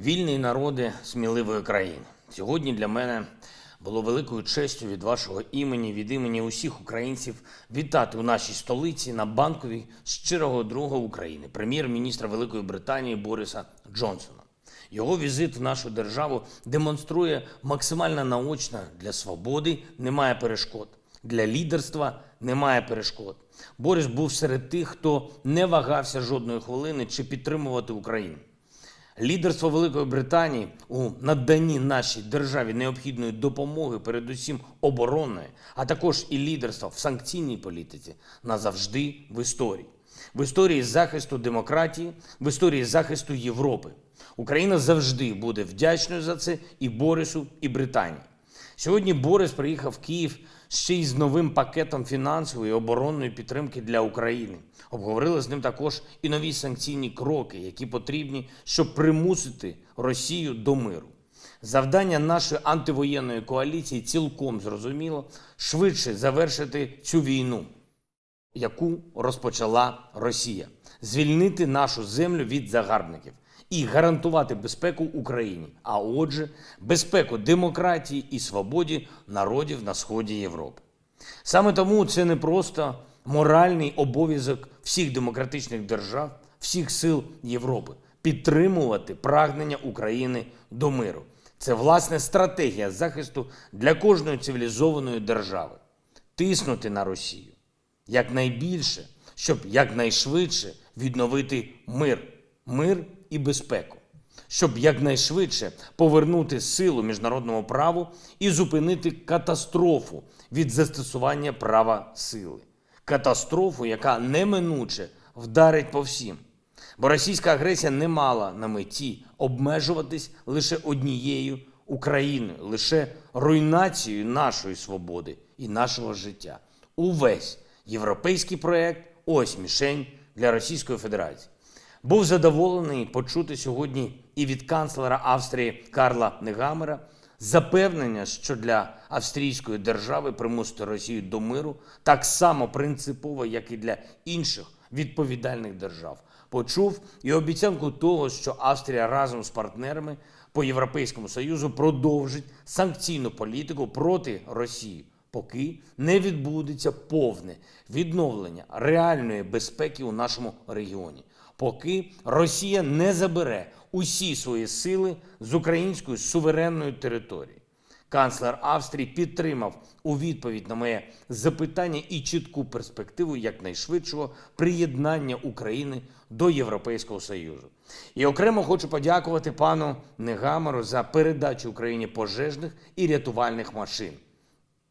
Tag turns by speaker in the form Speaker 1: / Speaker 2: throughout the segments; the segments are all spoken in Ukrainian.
Speaker 1: Вільний народи сміливої країни. Сьогодні для мене було великою честю від вашого імені, від імені усіх українців вітати у нашій столиці на банковій щирого друга України, прем'єр-міністра Великої Британії Бориса Джонсона. Його візит в нашу державу демонструє максимально наочно для свободи немає перешкод, для лідерства немає перешкод. Борис був серед тих, хто не вагався жодної хвилини чи підтримувати Україну. Лідерство Великої Британії у наданні нашій державі необхідної допомоги, передусім оборонної, а також і лідерство в санкційній політиці назавжди в історії. В історії захисту демократії, в історії захисту Європи. Україна завжди буде вдячною за це і Борису, і Британії. Сьогодні Борис приїхав в Київ ще й з новим пакетом фінансової і оборонної підтримки для України. Обговорили з ним також і нові санкційні кроки, які потрібні, щоб примусити Росію до миру. Завдання нашої антивоєнної коаліції цілком зрозуміло швидше завершити цю війну, яку розпочала Росія, звільнити нашу землю від загарбників і гарантувати безпеку Україні, а отже, безпеку демократії і свободі народів на сході Європи. Саме тому це не просто моральний обов'язок всіх демократичних держав, всіх сил Європи підтримувати прагнення України до миру. Це власне стратегія захисту для кожної цивілізованої держави тиснути на Росію якнайбільше, щоб якнайшвидше відновити мир, мир і безпеку, щоб якнайшвидше повернути силу міжнародному праву і зупинити катастрофу від застосування права сили. Катастрофу, яка неминуче вдарить по всім. Бо російська агресія не мала на меті обмежуватись лише однією Україною, лише руйнацією нашої свободи і нашого життя. Увесь європейський проект ось мішень для Російської Федерації. Був задоволений почути сьогодні і від канцлера Австрії Карла Негамера запевнення, що для австрійської держави примусити Росію до миру так само принципово, як і для інших відповідальних держав. Почув і обіцянку того, що Австрія разом з партнерами по Європейському Союзу продовжить санкційну політику проти Росії, поки не відбудеться повне відновлення реальної безпеки у нашому регіоні, поки Росія не забере усі свої сили з української суверенної території. Канцлер Австрії підтримав у відповідь на моє запитання і чітку перспективу якнайшвидшого приєднання України до Європейського Союзу. І окремо хочу подякувати пану Негамеру за передачу Україні пожежних і рятувальних машин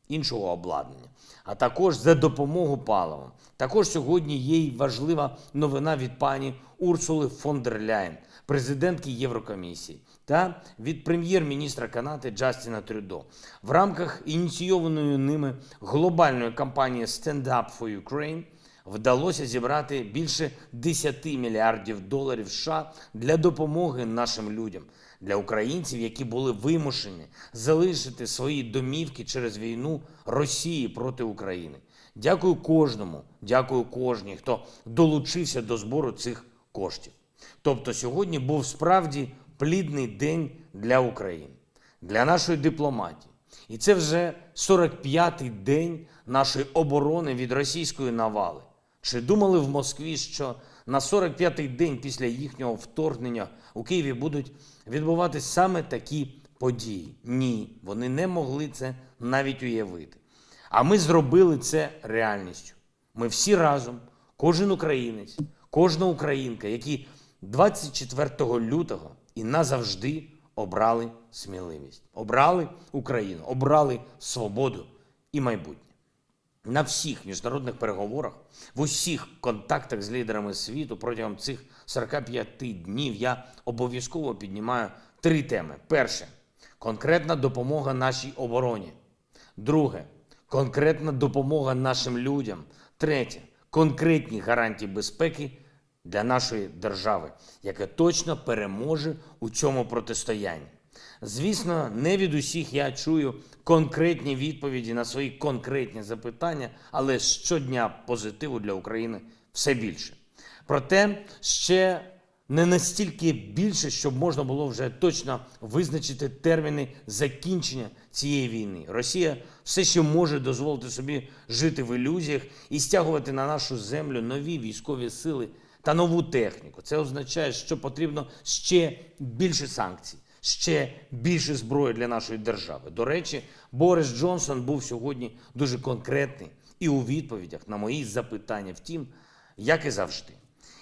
Speaker 1: іншого обладнання, а також за допомогу паливом. Також сьогодні є й важлива новина від пані Урсули фон дер Ляєн, президентки Єврокомісії, та від прем'єр-міністра Канади Джастіна Трюдо в рамках ініційованої ними глобальної кампанії Stand Up for Ukraine вдалося зібрати більше 10 мільярдів доларів США для допомоги нашим людям, для українців, які були вимушені залишити свої домівки через війну Росії проти України. Дякую кожному, дякую кожній, хто долучився до збору цих коштів. Тобто сьогодні був справді плідний день для України, для нашої дипломатії. І це вже 45-й день нашої оборони від російської навали. Чи думали в Москві, що на 45-й день після їхнього вторгнення у Києві будуть відбуватись саме такі події? Ні, вони не могли це навіть уявити. А ми зробили це реальністю. Ми всі разом, кожен українець, кожна українка, які 24 лютого і назавжди обрали сміливість, обрали Україну, обрали свободу і майбутнє. На всіх міжнародних переговорах, в усіх контактах з лідерами світу протягом цих 45 днів я обов'язково піднімаю три теми. Перше конкретна допомога нашій обороні. Друге конкретна допомога нашим людям. Третє конкретні гарантії безпеки для нашої держави, яке точно переможе у цьому протистоянні. Звісно, не від усіх я чую конкретні відповіді на свої конкретні запитання, але щодня позитиву для України все більше. Проте ще не настільки більше, щоб можна було вже точно визначити терміни закінчення цієї війни. Росія все ще може дозволити собі жити в ілюзіях і стягувати на нашу землю нові військові сили та нову техніку. Це означає, що потрібно ще більше санкцій, ще більше зброї для нашої держави. До речі, Борис Джонсон був сьогодні дуже конкретний і у відповідях на мої запитання. Втім, як і завжди.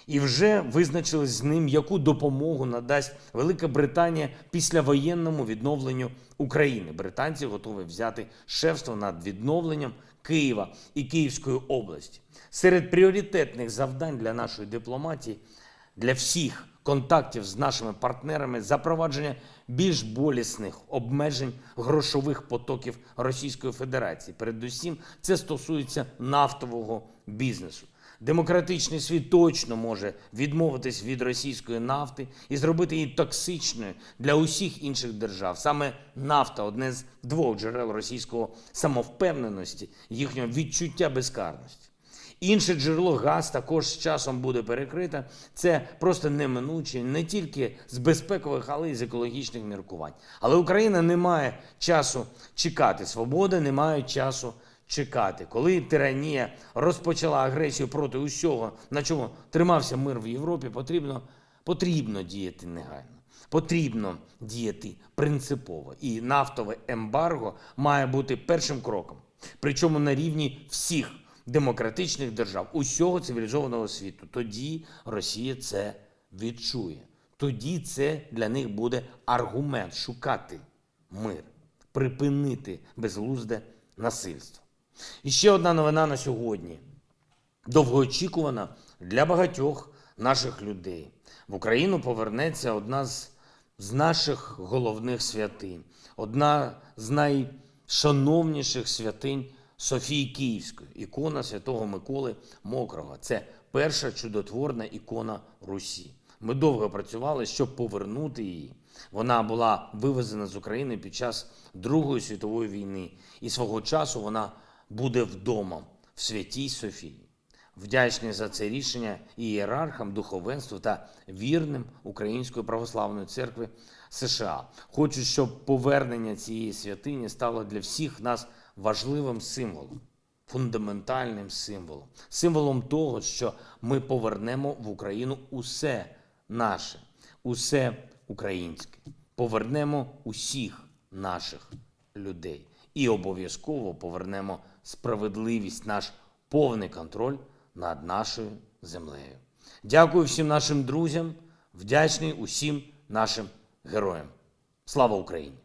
Speaker 1: І вже визначили з ним, яку допомогу надасть Велика Британія після воєнному відновленню України. Британці готові взяти шефство над відновленням Києва і Київської області. Серед пріоритетних завдань для нашої дипломатії, для всіх контактів з нашими партнерами, запровадження більш болісних обмежень грошових потоків Російської Федерації. Передусім, це стосується нафтового бізнесу. Демократичний світ точно може відмовитись від російської нафти і зробити її токсичною для усіх інших держав. Саме нафта одне з двох джерел російського самовпевненості, їхнього відчуття безкарності. Інше джерело газ також з часом буде перекрите. Це просто неминуче не тільки з безпекових, але й з екологічних міркувань. Але Україна не має часу чекати. Свобода не має часу чекати. Коли тиранія розпочала агресію проти усього, на чому тримався мир в Європі, потрібно, потрібно діяти негайно. Потрібно діяти принципово. І нафтове ембарго має бути першим кроком. Причому на рівні всіх демократичних держав, усього цивілізованого світу. Тоді Росія це відчує. Тоді це для них буде аргумент шукати мир, припинити безглузде насильство. І ще одна новина на сьогодні. Довгоочікувана для багатьох наших людей. В Україну повернеться одна з, з наших головних святинь, одна з найшановніших святинь Софії Київської, ікона святого Миколи Мокрого. Це перша чудотворна ікона Русі. Ми довго працювали, щоб повернути її. Вона була вивезена з України під час Другої світової війни, і свого часу вона буде вдома в святій Софії. Вдячний за це рішення ієрархам, духовенству та вірним Української православної церкви США. Хочу, щоб повернення цієї святині стало для всіх нас важливим символом, фундаментальним символом, символом того, що ми повернемо в Україну усе наше, усе українське, повернемо усіх наших людей і обов'язково повернемо справедливість, наш повний контроль над нашою землею. Дякую всім нашим друзям, вдячний усім нашим героям. Слава Україні!